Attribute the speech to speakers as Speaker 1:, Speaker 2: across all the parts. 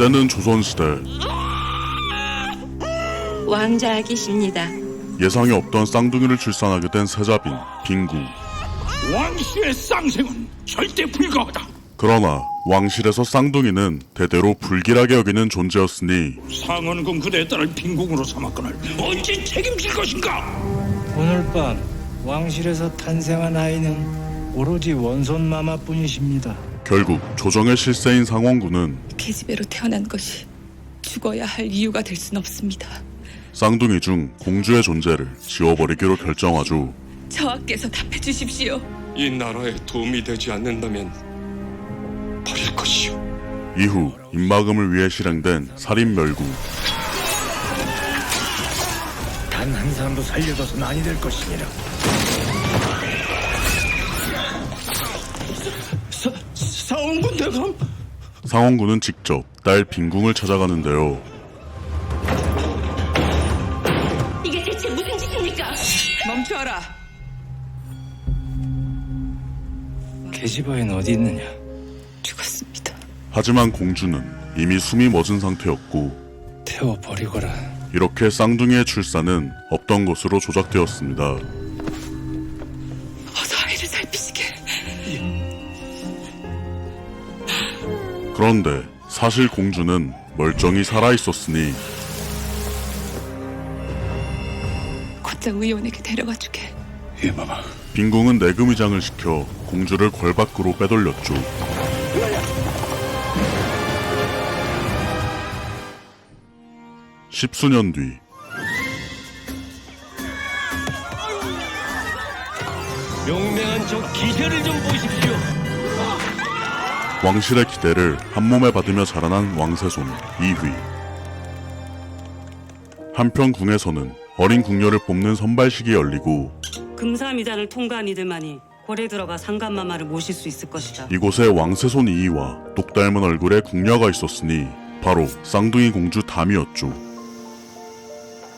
Speaker 1: 때는 조선시대
Speaker 2: 왕자 아기십니다.
Speaker 1: 예상이 없던 쌍둥이를 출산하게 된 세자빈 빙구
Speaker 3: 왕실의 쌍생은 절대 불가하다.
Speaker 1: 그러나 왕실에서 쌍둥이는 대대로 불길하게 여기는 존재였으니
Speaker 3: 상원군 그대의 딸을 빈궁으로 삼았거늘 언제 책임질 것인가?
Speaker 4: 오늘 밤 왕실에서 탄생한 아이는 오로지 원손 마마뿐이십니다.
Speaker 1: 결국 조정의 실세인 상원군은
Speaker 2: 계집애로 태어난 것이 죽어야 할 이유가 될 순 없습니다.
Speaker 1: 쌍둥이 중 공주의 존재를 지워버리기로 결정하죠.
Speaker 2: 저하께서 답해 주십시오.
Speaker 5: 이 나라에 도움이 되지 않는다면 버릴 것이오.
Speaker 1: 이후 입막음을 위해 실행된 살인 멸구
Speaker 4: 단 한 사람도 살려둬서는 아니 될 것이니라.
Speaker 3: 상원군 대감?
Speaker 1: 상원군은 직접 딸 빈궁을 찾아가는데요.
Speaker 2: 이게 대체 무슨 짓입니까? 멈춰라.
Speaker 4: 계집아이는 어디 있느냐?
Speaker 2: 죽었습니다.
Speaker 1: 하지만 공주는 이미 숨이 멎은 상태였고
Speaker 4: 태워 버리거라.
Speaker 1: 이렇게 쌍둥이의 출산은 없던 것으로 조작되었습니다. 그런데 사실 공주는 멀쩡히 살아 있었으니
Speaker 2: 곧장 의원에게 데려가 주게.
Speaker 3: 예, 마마.
Speaker 1: 빈궁은 내금의장을 시켜 공주를 궐 밖으로 빼돌렸죠. 십수년 뒤
Speaker 4: 용맹한 저 기세를 좀 보십시오.
Speaker 1: 왕실의 기대를 한몸에 받으며 자라난 왕세손 이휘. 한편 궁에서는 어린 궁녀를 뽑는 선발식이 열리고
Speaker 6: 금사미단을 통과한 이들만이 골에 들어가 상감마마를 모실 수 있을 것이다.
Speaker 1: 이곳에 왕세손 이휘와 똑 닮은 얼굴의 궁녀가 있었으니 바로 쌍둥이 공주 담이었죠.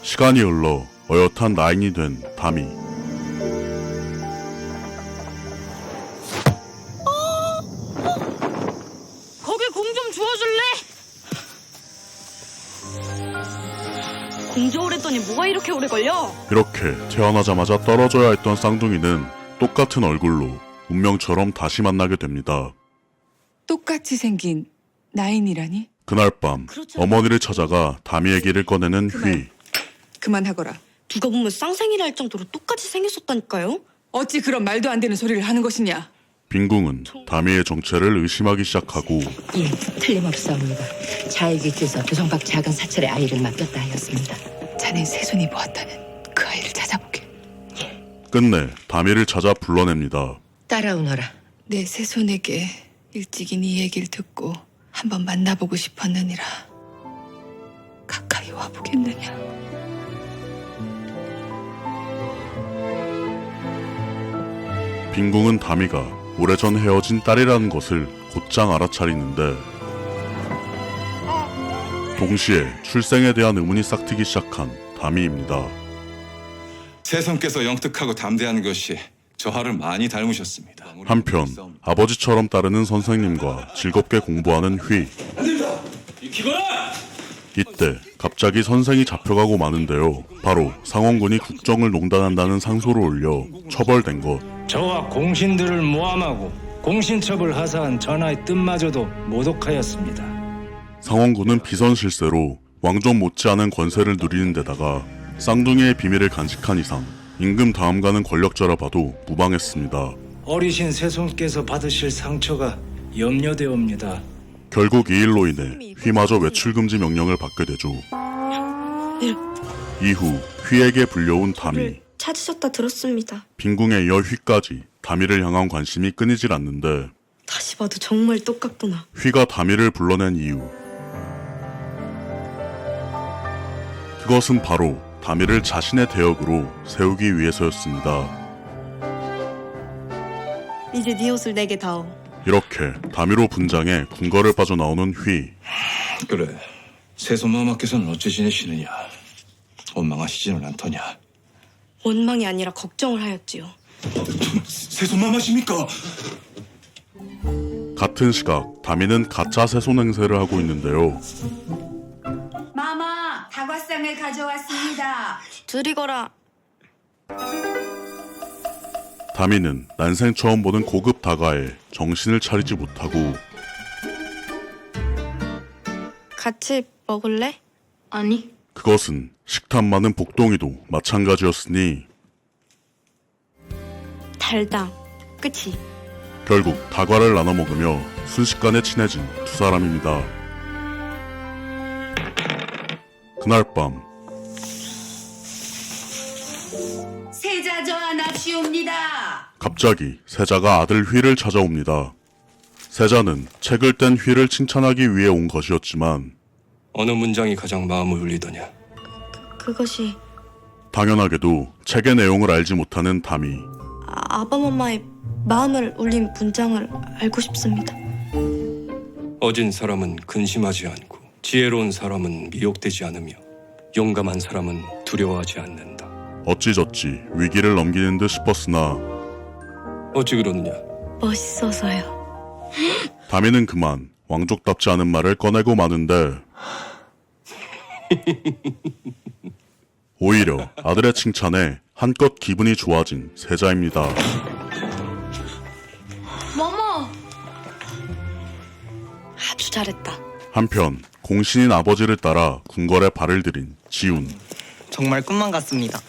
Speaker 1: 시간이 흘러 어엿한 나인이 된 담이.
Speaker 6: 오랬더니 뭐가 이렇게 오래 걸려?
Speaker 1: 이렇게 태어나자마자 떨어져야 했던 쌍둥이는 똑같은 얼굴로 운명처럼 다시 만나게 됩니다.
Speaker 2: 똑같이 생긴 나인이라니?
Speaker 1: 그날 밤
Speaker 6: 그렇죠.
Speaker 1: 어머니를 찾아가 담이 얘기를 꺼내는 휘.
Speaker 2: 그만. 그만하거라.
Speaker 7: 누가 보면 쌍생이라 할 정도로 똑같이 생겼었다니까요?
Speaker 2: 어찌 그런 말도 안 되는 소리를 하는 것이냐?
Speaker 1: 빈궁은 담이의 정체를 의심하기 시작하고
Speaker 8: 예, 틀림없사옵니다. 자의 기께서 교성박 작은 사찰의 아이를 맡겼다 하였습니다.
Speaker 2: 자넨 새손이 보았다는 그 아이를 찾아보게.
Speaker 1: 끝내 담이를 찾아 불러냅니다.
Speaker 8: 따라오너라.
Speaker 2: 내 새손에게 일찍이 네 얘기를 듣고 한번 만나보고 싶었느니라. 가까이 와보겠느냐?
Speaker 1: 빈궁은 담이가 오래전 헤어진 딸이라는 것을 곧장 알아차리는데 동시에 출생에 대한 의문이 싹트기 시작한 담이입니다.
Speaker 9: 세손께서 영특하고 담대한 것이 저하를 많이 닮으셨습니다.
Speaker 1: 한편 아버지처럼 따르는 선생님과 즐겁게 공부하는 휘. 이때 갑자기 선생이 잡혀가고 마는데요. 바로 상원군이 국정을 농단한다는 상소를 올려 처벌된 것.
Speaker 4: 저와 공신들을 모함하고 공신첩을 하사한 전하의 뜻마저도 모독하였습니다.
Speaker 1: 상원군은 비선 실세로 왕족 못지않은 권세를 누리는 데다가 쌍둥이의 비밀을 간직한 이상 임금 다음가는 권력자라 봐도 무방했습니다.
Speaker 4: 어리신 세손께서 받으실 상처가 염려되옵니다.
Speaker 1: 결국 이 일로 인해 휘마저 외출 금지 명령을 받게 되죠. 이후 휘에게 불려온 담이
Speaker 7: 를 찾으셨다 들었습니다.
Speaker 1: 빈궁에 이어 휘까지 담이를 향한 관심이 끊이질 않는데
Speaker 7: 다시 봐도 정말 똑같구나.
Speaker 1: 휘가 담이를 불러낸 이유 그것은 바로 담이를 자신의 대역으로 세우기 위해서였습니다.
Speaker 7: 이제 네 옷을 내게 다오.
Speaker 1: 이렇게 담이로 분장해 궁궐을 빠져나오는 휘
Speaker 9: 그래. 세손마마께서는 어찌 지내시느냐? 원망하시지는 않더냐?
Speaker 7: 원망이 아니라 걱정을 하였지요.
Speaker 9: 세손마마십니까?
Speaker 1: 같은 시각 다미는 가짜 세손 행세를 하고 있는데요.
Speaker 10: 다과상을 가져왔습니다.
Speaker 7: 드리거라.
Speaker 1: 다미는 난생 처음 보는 고급 다가에 정신을 차리지 못하고
Speaker 7: 같이 먹을래? 아니.
Speaker 1: 그것은 식탐 많은 복동이도 마찬가지였으니
Speaker 7: 달다. 그치?
Speaker 1: 결국 다과를 나눠 먹으며 순식간에 친해진 두 사람입니다. 그날 밤
Speaker 10: 세자 저 하나 주옵니다.
Speaker 1: 갑자기 세자가 아들 휘를 찾아옵니다. 세자는 책을 뗀 휘를 칭찬하기 위해 온 것이었지만
Speaker 5: 어느 문장이 가장 마음을 울리더냐?
Speaker 7: 그것이
Speaker 1: 당연하게도 책의 내용을 알지 못하는 담이
Speaker 7: 아, 아바마마의 마음을 울린 문장을 알고 싶습니다.
Speaker 5: 어진 사람은 근심하지 않고 지혜로운 사람은 미혹되지 않으며 용감한 사람은 두려워하지 않는다.
Speaker 1: 어찌저찌 위기를 넘기는 듯 싶었으나
Speaker 5: 어찌 그러느냐?
Speaker 7: 멋있어서요.
Speaker 1: 다미는 그만 왕족답지 않은 말을 꺼내고 마는데 오히려 아들의 칭찬에 한껏 기분이 좋아진 세자입니다.
Speaker 7: 마마! 아주 잘했다.
Speaker 1: 한편 공신인 아버지를 따라 궁궐에 발을 들인 지훈.
Speaker 11: 정말 꿈만 같습니다.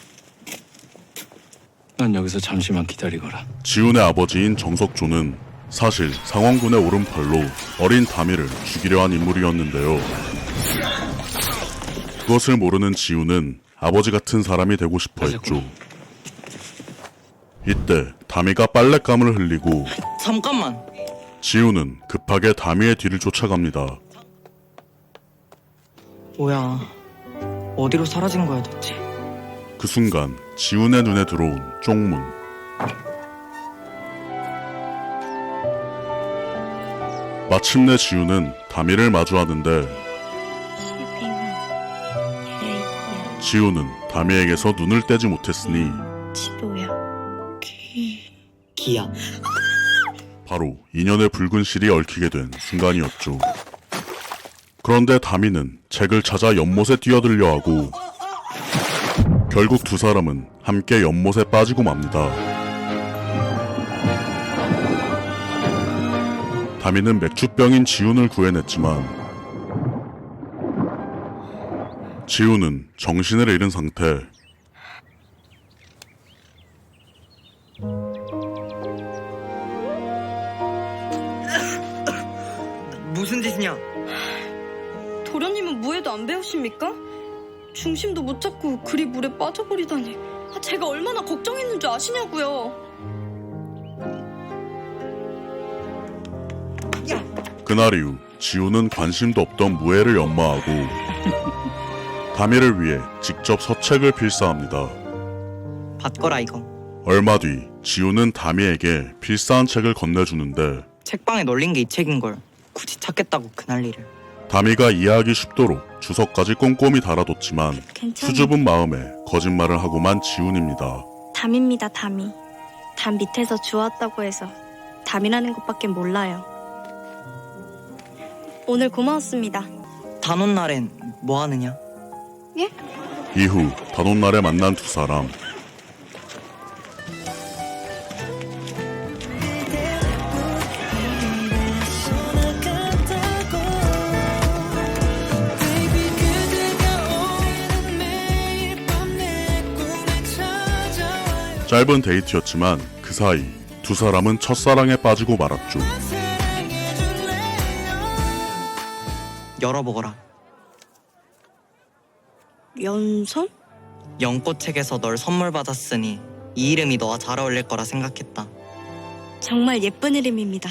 Speaker 9: 난 여기서 잠시만 기다리거라.
Speaker 1: 지훈의 아버지인 정석조는 사실 상원군의 오른팔로 어린 다미를 죽이려 한 인물이었는데요. 그것을 모르는 지훈은 아버지 같은 사람이 되고 싶어 했죠. 이때 다미가 빨랫감을 흘리고
Speaker 11: 잠깐만.
Speaker 1: 지훈은 급하게 다미의 뒤를 쫓아갑니다.
Speaker 11: 뭐야. 어디로 사라진 거야 대체?
Speaker 1: 그 순간 지훈의 눈에 들어온 쪽문. 마침내 지훈은 다미를 마주하는데. 지훈은 다미에게서 눈을 떼지 못했으니
Speaker 7: 치도야.
Speaker 11: 기야.
Speaker 1: 바로 인연의 붉은 실이 얽히게 된 순간이었죠. 그런데 다미는 책을 찾아 연못에 뛰어들려 하고 결국 두 사람은 함께 연못에 빠지고 맙니다. 다미는 맥주병인 지훈을 구해냈지만 지훈은 정신을 잃은 상태
Speaker 11: 무슨 짓이냐?
Speaker 7: 도련님은 무예도 안 배우십니까? 중심도 못 잡고 그리 물에 빠져버리다니. 아, 제가 얼마나 걱정했는 줄 아시냐고요.
Speaker 1: 그날 이후 지우는 관심도 없던 무예를 연마하고 다미를 위해 직접 서책을 필사합니다.
Speaker 11: 받거라 이거.
Speaker 1: 얼마 뒤 지우는 다미에게 필사한 책을 건네주는데
Speaker 11: 책방에 널린 게 이 책인 걸. 굳이 찾겠다고 그 난리를.
Speaker 1: 다미가 이해하기 쉽도록 주석까지 꼼꼼히 달아뒀지만
Speaker 7: 괜찮아.
Speaker 1: 수줍은 마음에 거짓말을 하고만 지훈입니다.
Speaker 7: 담입니다, 담이. 담 밑에서 주웠다고 해서 담이라는 것밖에 몰라요. 오늘 고마웠습니다.
Speaker 11: 단원 날엔 뭐 하느냐?
Speaker 1: 이후 단오날에 만난 두 사람 짧은 데이트였지만 그 사이 두 사람은 첫사랑에 빠지고 말았죠.
Speaker 11: 열어보거라.
Speaker 7: 연선?
Speaker 11: 연꽃책에서 널 선물 받았으니 이 이름이 너와 잘 어울릴 거라 생각했다.
Speaker 7: 정말 예쁜 이름입니다.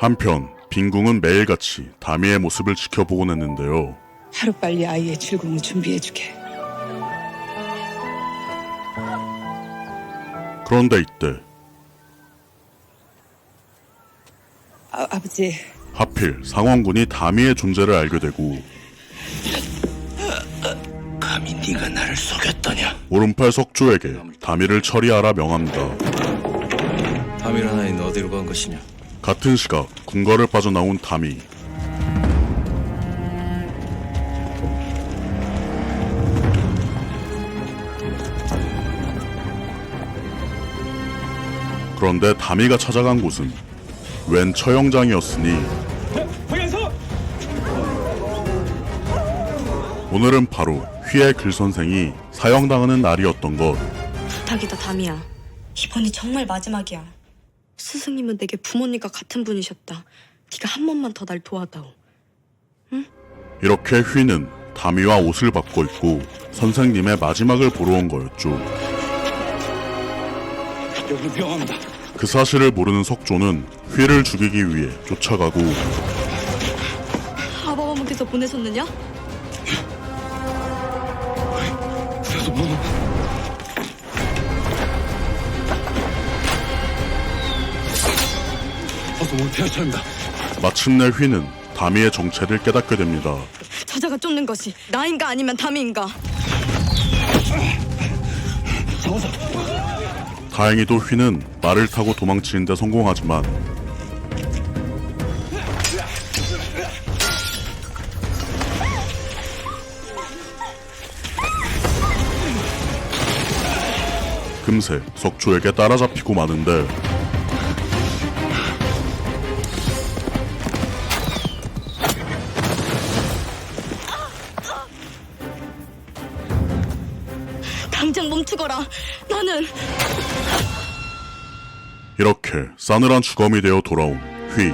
Speaker 1: 한편 빈궁은 매일같이 다미의 모습을 지켜보곤 했는데요.
Speaker 2: 하루빨리 아이의 출궁을 준비해주게.
Speaker 1: 그런데 이때
Speaker 2: 아, 아버지,
Speaker 1: 하필 상원군이 다미의 존재를 알게 되고
Speaker 3: 감히 네가 나를 속였더냐?
Speaker 1: 오른팔 석조에게 다미를 처리하라 명합니다.
Speaker 9: 너도 어디로 간 것이냐?
Speaker 1: 같은 시각 궁궐을 빠져나온 담이 그런데 담이가 찾아간 곳은 웬 처형장이었으니 오늘은 바로 휘의 글 선생이 사형당하는 날이었던 것
Speaker 7: 부탁이다 담이야. 이번이 정말 마지막이야. 스승님은 내게 부모님과 같은 분이셨다. 네가 한 번만 더 날 도와다오.
Speaker 1: 이렇게 휘는 다미와 옷을 바꿔 입고 선생님의 마지막을 보러 온 거였죠.
Speaker 3: 여기 병합니다.
Speaker 1: 그 사실을 모르는 석조는 휘를 죽이기 위해 쫓아가고
Speaker 7: 아버님께서 보내셨느냐?
Speaker 3: 어서 못해야 합니다.
Speaker 1: 마침내 휘는 다미의 정체를 깨닫게 됩니다.
Speaker 7: 저자가 쫓는 것이 나인가 아니면 담이인가?
Speaker 1: 다행히도 휘는 말을 타고 도망치는 데 성공하지만 금세 석조에게 따라잡히고 마는데 싸늘한 주검이 되어 돌아온 휘.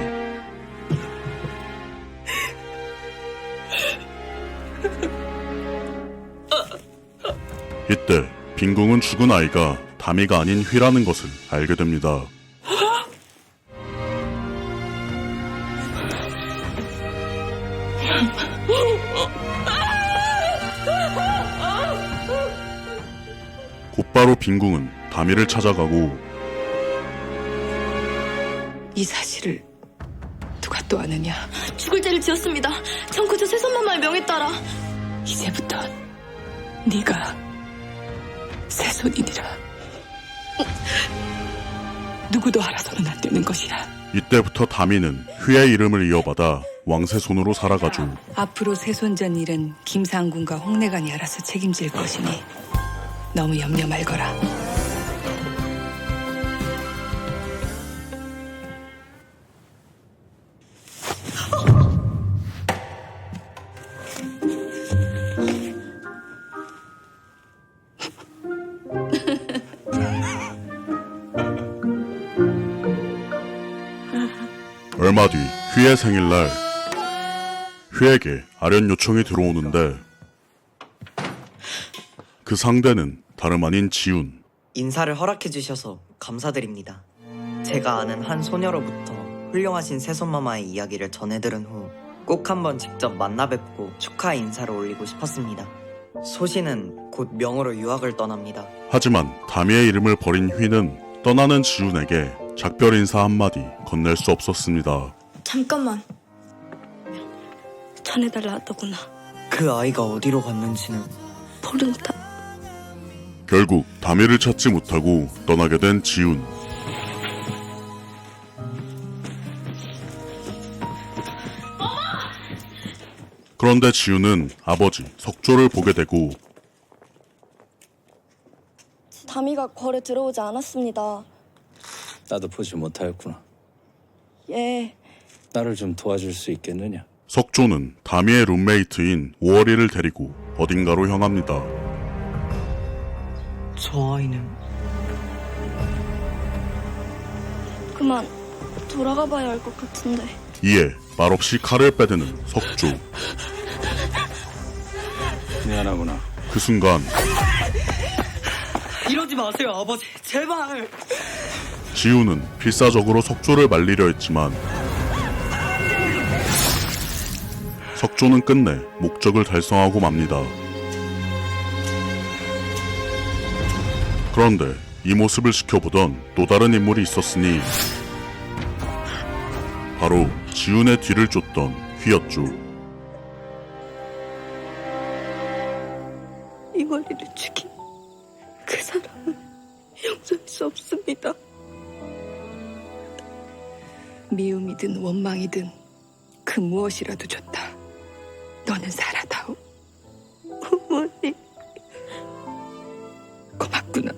Speaker 1: 이때 빈궁은 죽은 아이가 다미가 아닌 휘라는 것을 알게 됩니다. 곧바로 빈궁은 다미를 찾아가고
Speaker 2: 이 사실을 누가 또 아느냐?
Speaker 7: 죽을 죄를 지었습니다. 전 그저 세손마마의 명에 따라
Speaker 2: 이제부터 네가 새손이니라. 누구도 알아서는 안 되는 것이라.
Speaker 1: 이때부터 다미는 휘의 이름을 이어받아 왕세손으로 살아가죠.
Speaker 2: 앞으로 새손전 일은 김상군과 홍내관이 알아서 책임질 것이니 너무 염려 말거라.
Speaker 1: 얼마 뒤 휘의 생일날 휘에게 아련 요청이 들어오는데 그 상대는 다름 아닌 지훈.
Speaker 11: 인사를 허락해 주셔서 감사드립니다. 제가 아는 한 소녀로부터 훌륭하신 새손마마의 이야기를 전해들은 후 꼭 한번 직접 만나 뵙고 축하 인사를 올리고 싶었습니다. 소신은 곧 명으로 유학을 떠납니다.
Speaker 1: 하지만 다미의 이름을 버린 휘는 떠나는 지훈에게 작별 인사 한마디 건넬 수 없었습니다.
Speaker 7: 잠깐만. 전해달라 하더구나.
Speaker 11: 그 아이가 어디로 갔는지는
Speaker 7: 모른다.
Speaker 1: 결국 다미를 찾지 못하고 떠나게 된 지훈. 그런데 지훈은 아버지 석조를 보게 되고
Speaker 7: 담이가 거래 들어오지 않았습니다.
Speaker 9: 나도 보지 못하였구나.
Speaker 7: 예.
Speaker 9: 나를 좀 도와줄 수 있겠느냐?
Speaker 1: 석조는 다미의 룸메이트인 오월이를 데리고 어딘가로 향합니다.
Speaker 11: 저 아이는
Speaker 7: 그만 돌아가 봐야 할 것 같은데.
Speaker 1: 이에 말없이 칼을 빼드는 석조.
Speaker 9: 미안하구나.
Speaker 1: 그 순간
Speaker 11: 이러지 마세요 아버지 제발
Speaker 1: 지우는 필사적으로 석조를 말리려 했지만 석조는 끝내 목적을 달성하고 맙니다. 그런데 이 모습을 지켜보던 또 다른 인물이 있었으니 바로 지훈의 뒤를 쫓던 휘였죠.
Speaker 2: 미움이든 원망이든 그 무엇이라도 좋다. 너는 살아다오. 어머니. 고맙구나.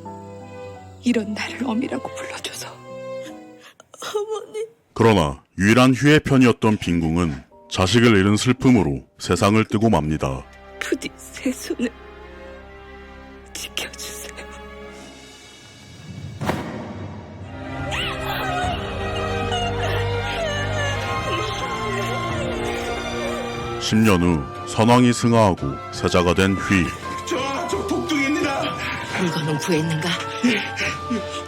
Speaker 2: 이런 나를 어미라고 불러줘서.
Speaker 1: 그러나 유일한 휴의 편이었던 빈궁은 자식을 잃은 슬픔으로 세상을 뜨고 맙니다.
Speaker 2: 부디 새 손을 지켜주세요.
Speaker 1: 10년 후 선왕이 승하하고 세자가 된 휘.
Speaker 3: 저, 저 독둥입니다.
Speaker 8: 물건은 구했는가?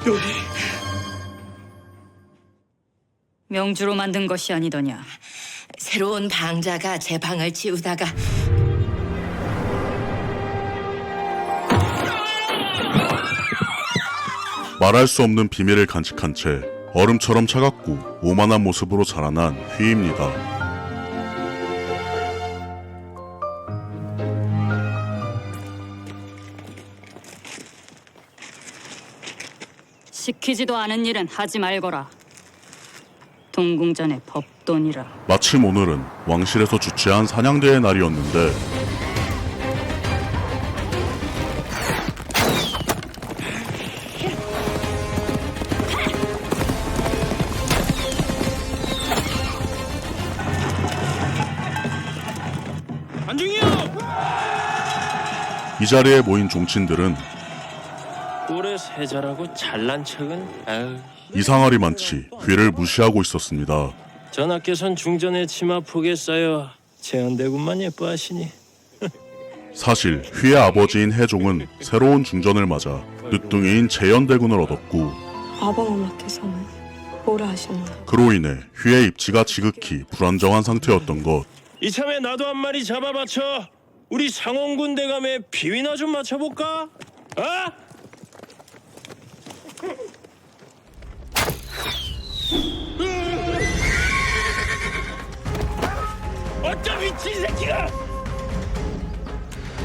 Speaker 3: 여기.
Speaker 6: 명주로 만든 것이 아니더냐.
Speaker 8: 새로운 방자가 제 방을 치우다가
Speaker 1: 말할 수 없는 비밀을 간직한 채 얼음처럼 차갑고 오만한 모습으로 자라난 휘입니다.
Speaker 6: 시키지도 않은 일은 하지 말거라. 동궁전의 법돈이라.
Speaker 1: 마침 오늘은 왕실에서 주최한 사냥대의 날이었는데
Speaker 4: 이
Speaker 1: 자리에 모인 종친들은
Speaker 9: 세자라고 잘난 척은 아유.
Speaker 1: 이상하리 많지 휘를 무시하고 있었습니다.
Speaker 9: 전하께선 중전에 치마 폭에 쌓여 제한대군만 예뻐하시니
Speaker 1: 사실 휘의 아버지인 해종은 새로운 중전을 맞아 늦둥이인 재연대군을 얻었고
Speaker 7: 아버마마께서는 뭐라 하셨나?
Speaker 1: 그로 인해 휘의 입지가 지극히 불안정한 상태였던 것.
Speaker 9: 이참에 나도 한 마리 잡아바쳐 우리 상원군 대감의 비위나 좀 맞춰볼까? 아? 어떤 미친 새끼가!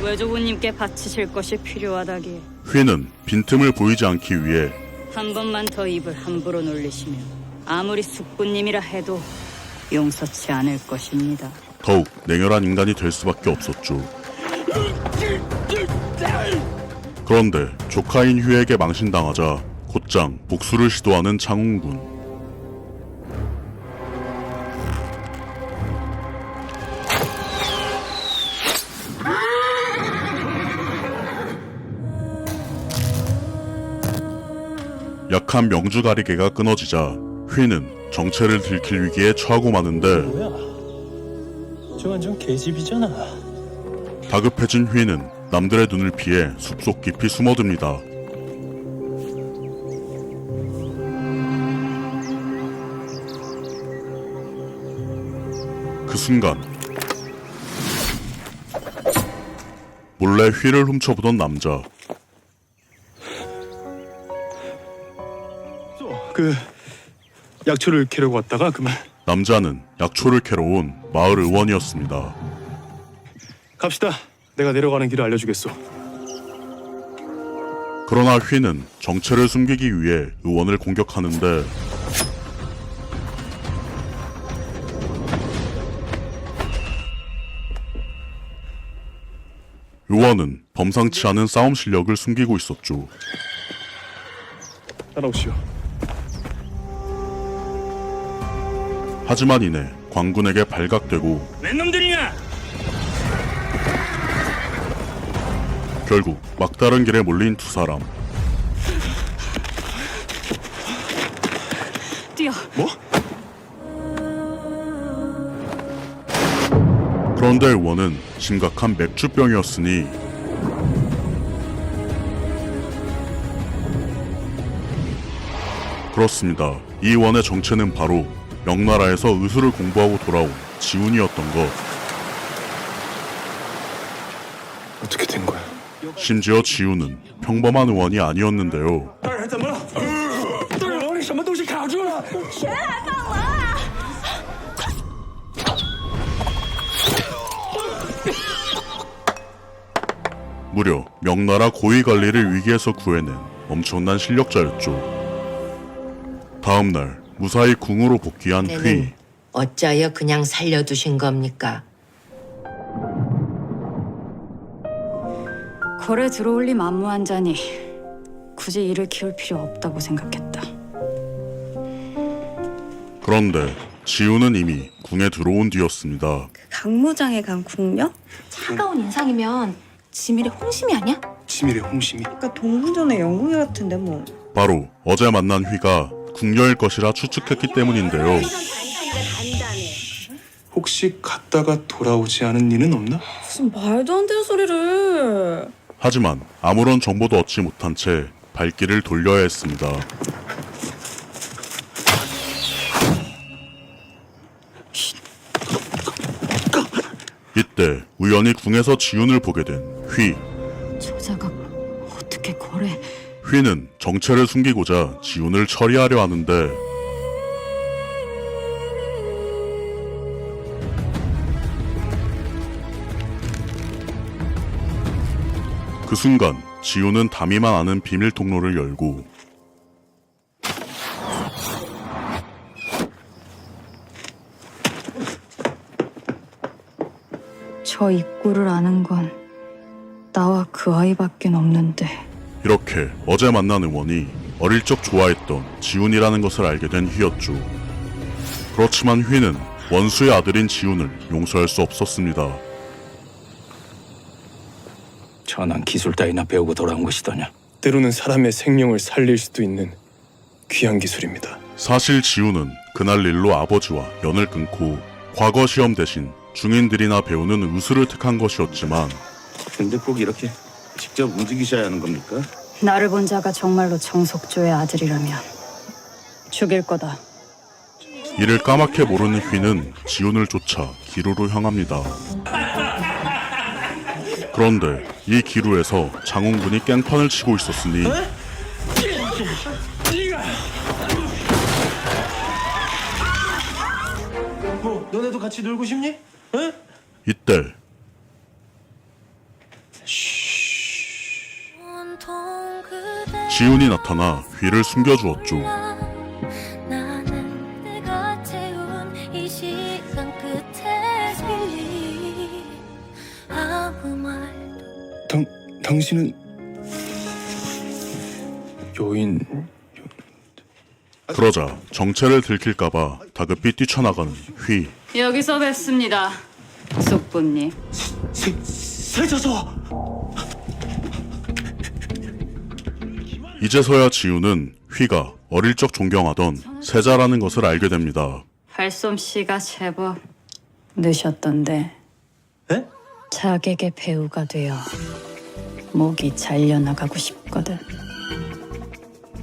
Speaker 6: 외조부님께 바치실 것이 필요하다기에
Speaker 1: 휘는 빈틈을 보이지 않기 위해
Speaker 6: 한 번만 더 입을 함부로 놀리시면 아무리 숙부님이라 해도 용서치 않을 것입니다.
Speaker 1: 더욱 냉혈한 인간이 될 수밖에 없었죠. 그런데 조카인 휘에게 망신당하자 곧장 복수를 시도하는 창웅군. 약한 명주 가리개가 끊어지자 휘는 정체를 들킬 위기에 처하고 마는데?
Speaker 9: 저 완전 개집이잖아.
Speaker 1: 다급해진 휘는 남들의 눈을 피해 숲속 깊이 숨어듭니다. 그 순간 몰래 휘를 훔쳐보던 남자
Speaker 3: 그, 약초를 캐려고 왔다가 그만.
Speaker 1: 남자는 약초를 캐러 온 마을 의원이었습니다.
Speaker 3: 갑시다. 내가 내려가는 길을 알려주겠소.
Speaker 1: 그러나 휘는 정체를 숨기기 위해 의원을 공격하는데 의원은 범상치 않은 싸움 실력을 숨기고 있었죠.
Speaker 3: 따라오시오.
Speaker 1: 하지만 이내 광군에게 발각되고
Speaker 4: 웬 놈들이냐?
Speaker 1: 결국 막다른 길에 몰린 두 사람.
Speaker 6: 뛰어.
Speaker 1: 그런데 의원은 심각한 맥주병이었으니 그렇습니다. 이 의원의 정체는 바로 명나라에서 의술을 공부하고 돌아온 지훈이었던 것.
Speaker 3: 어떻게 된 거야?
Speaker 1: 심지어 지훈은 평범한 의원이 아니었는데요. 무려 명나라 고위 관리를 위기에서 구해낸 엄청난 실력자였죠. 다음날 무사히 궁으로 복귀한 휘.
Speaker 8: 어찌하여 그냥 살려두신 겁니까?
Speaker 6: 거래 들어올리 만무한 자니 굳이 이를 키울 필요 없다고 생각했다.
Speaker 1: 그런데 지우는 이미 궁에 들어온 뒤였습니다.
Speaker 7: 강무장에 간 궁녀?
Speaker 12: 차가운 인상이면 지밀의 홍심이 아니야?
Speaker 9: 치밀의 홍심이
Speaker 7: 그러니까 동궁전의 영궁이 같은데 뭐.
Speaker 1: 바로 어제 만난 휘가 궁녀일 것이라 추측했기 때문인데요.
Speaker 5: 혹시 갔다가 돌아오지 않은 이는 없나?
Speaker 7: 무슨 말도 안 되는 소리를.
Speaker 1: 하지만 아무런 정보도 얻지 못한 채 발길을 돌려야 했습니다. 이때 우연히 궁에서 지훈을 보게 된 휘.
Speaker 6: 저자가 어떻게 거래?
Speaker 1: 휘는 정체를 숨기고자 지훈을 처리하려 하는데 그 순간 지훈은 담이만 아는 비밀 통로를 열고
Speaker 6: 저 입구를 아는 건 나와 그 아이밖에 없는데.
Speaker 1: 이렇게 어제 만난 의원이 어릴 적 좋아했던 지훈이라는 것을 알게 된 휘였죠. 그렇지만 휘는 원수의 아들인 지훈을 용서할 수 없었습니다.
Speaker 3: 천한 기술 따위나 배우고 돌아온 것이더냐?
Speaker 5: 때로는 사람의 생명을 살릴 수도 있는 귀한 기술입니다.
Speaker 1: 사실 지우는 그날 일로 아버지와 연을 끊고 과거 시험 대신 중인들이나 배우는 의수를 택한 것이었지만
Speaker 3: 근데 꼭 이렇게 직접 움직이셔야 하는 겁니까?
Speaker 6: 나를 본 자가 정말로 정석조의 아들이라면 죽일 거다.
Speaker 1: 이를 까맣게 모르는 휘는 지훈을 쫓아 기루로 향합니다. 그런데 이 기루에서 장홍군이 깽판을 치고 있었으니
Speaker 9: 뭐 너네도 같이 놀고 싶니?
Speaker 1: 이때 지훈이 나타나 휘를 숨겨주었죠.
Speaker 5: 당 당신은 요인
Speaker 1: 그러자 정체를 들킬까봐 다급히 뛰쳐나가는 휘.
Speaker 6: 여기서 뵙습니다. 숙부님.
Speaker 9: 세자서
Speaker 1: 이제서야 지우는 휘가 어릴 적 존경하던 세자라는 것을 알게 됩니다.
Speaker 6: 발솜씨가 제법 늦었던데.
Speaker 9: 에?
Speaker 6: 자객의 배우가 되어 목이 잘려나가고 싶거든.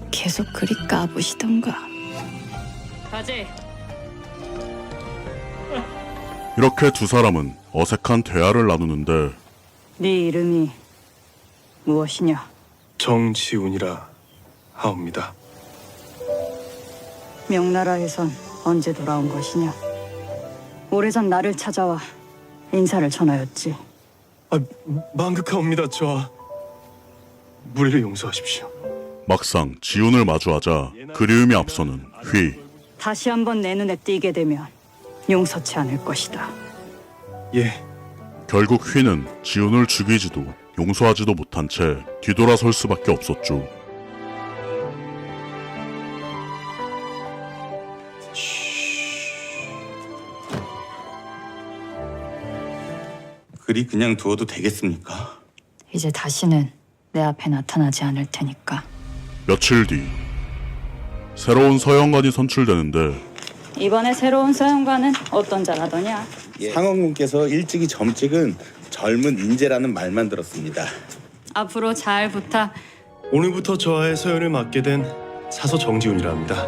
Speaker 6: 계속 그리 까부시던가. 가지.
Speaker 1: 이렇게 두 사람은 어색한 대화를 나누는데
Speaker 6: 네 이름이 무엇이냐?
Speaker 5: 정지훈이라 하옵니다.
Speaker 6: 명나라에선 언제 돌아온 것이냐? 오래전 나를 찾아와 인사를 전하였지.
Speaker 5: 아 망극하옵니다. 저 무리를 용서하십시오.
Speaker 1: 막상 지훈을 마주하자 그리움이 앞서는 휘.
Speaker 6: 다시 한번 내 눈에 띄게 되면 용서치 않을 것이다.
Speaker 5: 예.
Speaker 1: 결국 휘는 지훈을 죽이지도 용서하지도 못한 채 뒤돌아설 수밖에 없었죠.
Speaker 3: 그리 그냥 두어도 되겠습니까?
Speaker 6: 이제 다시는 내 앞에 나타나지 않을 테니까.
Speaker 1: 며칠 뒤 새로운 서영관이 선출되는데
Speaker 6: 이번에 새로운 서영관은 어떤 자라더냐?
Speaker 3: 상원군께서 일찍이 점찍은 젊은 인재라는 말만 들었습니다.
Speaker 6: 앞으로 잘 부탁.
Speaker 5: 오늘부터 저와의 서연을 맡게 된 사서 정지훈이라 합니다.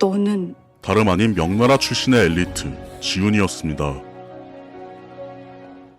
Speaker 6: 너는
Speaker 1: 다름 아닌 명나라 출신의 엘리트 지훈이었습니다.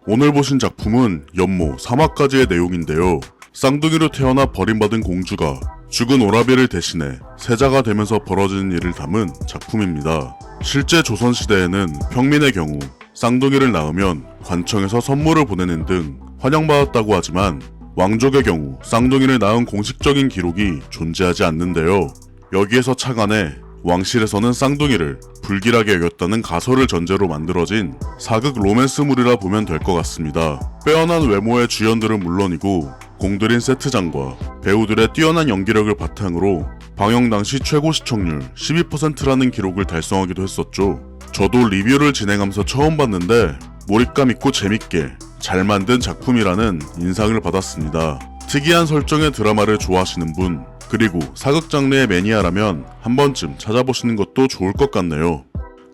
Speaker 1: 오늘 보신 작품은 연모 3화까지의 내용인데요. 쌍둥이로 태어나 버림받은 공주가 죽은 오라비를 대신해 세자가 되면서 벌어지는 일을 담은 작품입니다. 실제 조선시대에는 평민의 경우 쌍둥이를 낳으면 관청에서 선물을 보내는 등 환영받았다고 하지만 왕족의 경우 쌍둥이를 낳은 공식적인 기록이 존재하지 않는데요. 여기에서 착안해 왕실에서는 쌍둥이를 불길하게 여겼다는 가설을 전제로 만들어진 사극 로맨스물이라 보면 될 것 같습니다. 빼어난 외모의 주연들은 물론이고 공들인 세트장과 배우들의 뛰어난 연기력을 바탕으로 방영 당시 최고 시청률 12%라는 기록을 달성하기도 했었죠. 저도 리뷰를 진행하면서 처음 봤는데 몰입감 있고 재밌게 잘 만든 작품이라는 인상을 받았습니다. 특이한 설정의 드라마를 좋아하시는 분, 그리고 사극 장르의 매니아라면 한 번쯤 찾아보시는 것도 좋을 것 같네요.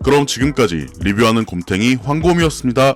Speaker 1: 그럼 지금까지 리뷰하는 곰탱이 황곰이었습니다.